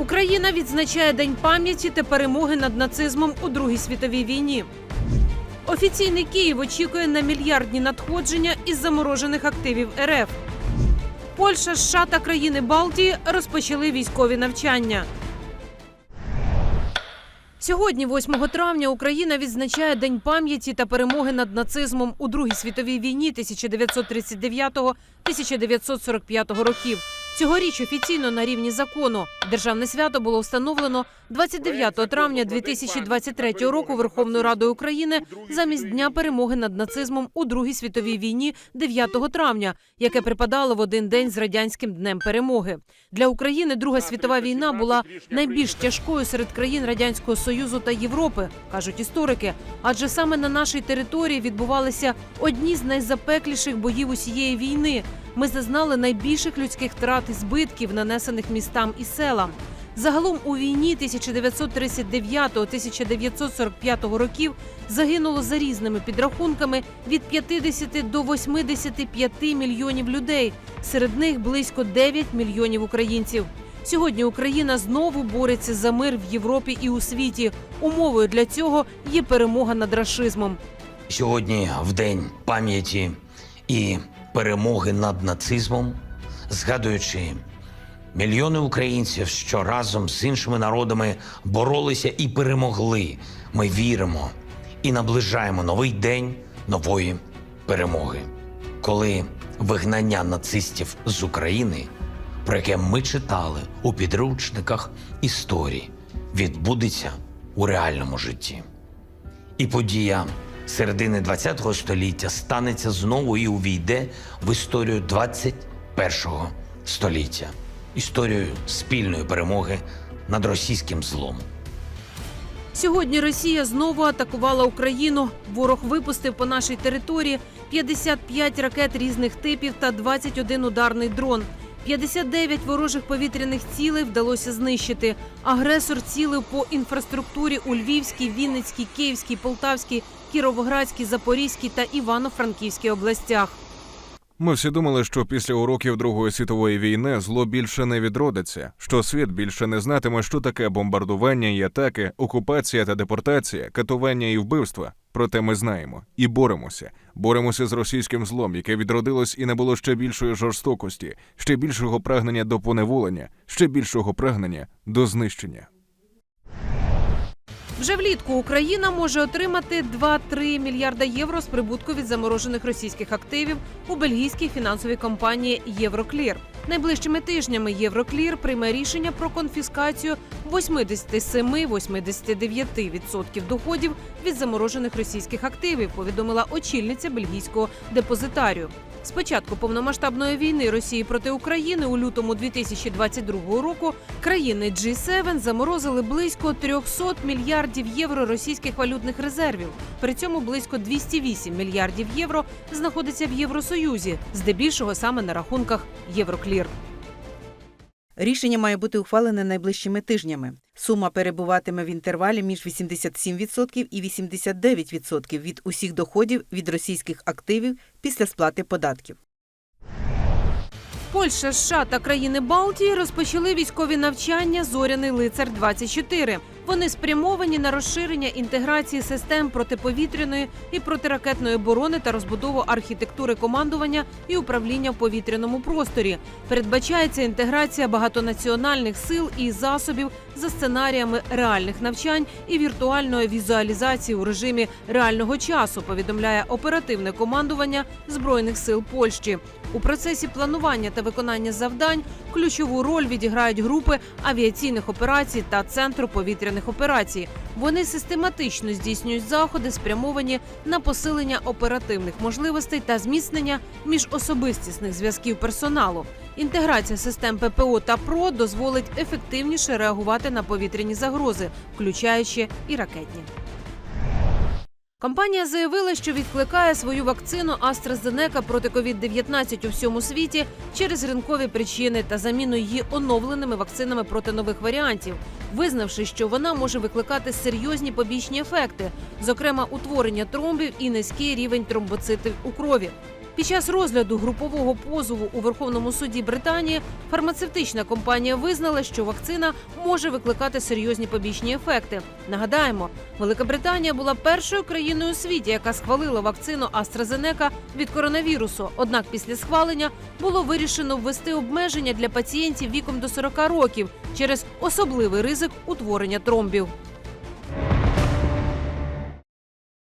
Україна відзначає День пам'яті та перемоги над нацизмом у Другій світовій війні. Офіційний Київ очікує на мільярдні надходження із заморожених активів РФ. Польща, США та країни Балтії розпочали військові навчання. Сьогодні, 8 травня, Україна відзначає День пам'яті та перемоги над нацизмом у Другій світовій війні 1939-1945 років. Цьогоріч офіційно на рівні закону державне свято було встановлено 29 травня 2023 року Верховною Радою України замість дня перемоги над нацизмом у Другій світовій війні 9 травня, яке припадало в один день з радянським днем перемоги. Для України Друга світова війна була найбільш тяжкою серед країн радянського союзу та Європи, кажуть історики. Адже саме на нашій території відбувалися одні з найзапекліших боїв усієї війни. Ми зазнали найбільших людських втрат і збитків, нанесених містам і селам. Загалом у війні 1939-1945 років загинуло за різними підрахунками від 50 до 85 мільйонів людей. Серед них близько 9 мільйонів українців. Сьогодні Україна знову бореться за мир в Європі і у світі. Умовою для цього є перемога над рашизмом. Сьогодні, в день пам'яті і перемоги над нацизмом, згадуючи мільйони українців, що разом з іншими народами боролися і перемогли, ми віримо і наближаємо новий день нової перемоги, коли вигнання нацистів з України, про яке ми читали у підручниках історії, відбудеться у реальному житті. І подія середини ХХ століття станеться знову і увійде в історію 21 століття, історію спільної перемоги над російським злом. Сьогодні Росія знову атакувала Україну. Ворог випустив по нашій території 55 ракет різних типів та 21 ударний дрон. 59 ворожих повітряних цілей вдалося знищити. Агресор цілив по інфраструктурі у Львівській, Вінницькій, Київській, Полтавській, Кіровоградській, Запорізькій та Івано-Франківській областях. Ми всі думали, що після уроків Другої світової війни зло більше не відродиться, що світ більше не знатиме, що таке бомбардування і атаки, окупація та депортація, катування і вбивства. Проте ми знаємо і боремося. Боремося з російським злом, яке відродилось і не було ще більшої жорстокості, ще більшого прагнення до поневолення, ще більшого прагнення до знищення. Вже влітку Україна може отримати 2-3 мільярда євро з прибутку від заморожених російських активів у бельгійській фінансовій компанії Євроклір. Найближчими тижнями Євроклір прийме рішення про конфіскацію 87-89% доходів від заморожених російських активів. Повідомила очільниця бельгійського депозитарію. З початку повномасштабної війни Росії проти України у лютому 2022 року країни G7 заморозили близько 300 мільярдів євро російських валютних резервів. При цьому близько 208 мільярдів євро знаходиться в Євросоюзі, здебільшого саме на рахунках Євроклір. Рішення має бути ухвалене найближчими тижнями. Сума перебуватиме в інтервалі між 87% і 89% від усіх доходів від російських активів після сплати податків. Польща, США та країни Балтії розпочали військові навчання Зоряний лицар 24 Вони спрямовані на розширення інтеграції систем протиповітряної і протиракетної оборони та розбудову архітектури командування і управління в повітряному просторі. Передбачається інтеграція багатонаціональних сил і засобів за сценаріями реальних навчань і віртуальної візуалізації у режимі реального часу. Повідомляє оперативне командування збройних сил Польщі. У процесі планування та виконання завдань ключову роль відіграють групи авіаційних операцій та центру повітряних операцій. Вони систематично здійснюють заходи, спрямовані на посилення оперативних можливостей та зміцнення міжособистісних зв'язків персоналу. Інтеграція систем ППО та ПРО дозволить ефективніше реагувати на повітряні загрози, включаючи і ракетні. Компанія заявила, що відкликає свою вакцину AstraZeneca проти COVID-19 у всьому світі через ринкові причини та заміну її оновленими вакцинами проти нових варіантів, визнавши, що вона може викликати серйозні побічні ефекти, зокрема утворення тромбів і низький рівень тромбоцитів у крові. Під час розгляду групового позову у Верховному суді Британії фармацевтична компанія визнала, що вакцина може викликати серйозні побічні ефекти. Нагадаємо, Велика Британія була першою країною у світі, яка схвалила вакцину AstraZeneca від коронавірусу. Однак після схвалення було вирішено ввести обмеження для пацієнтів віком до 40 років через особливий ризик утворення тромбів.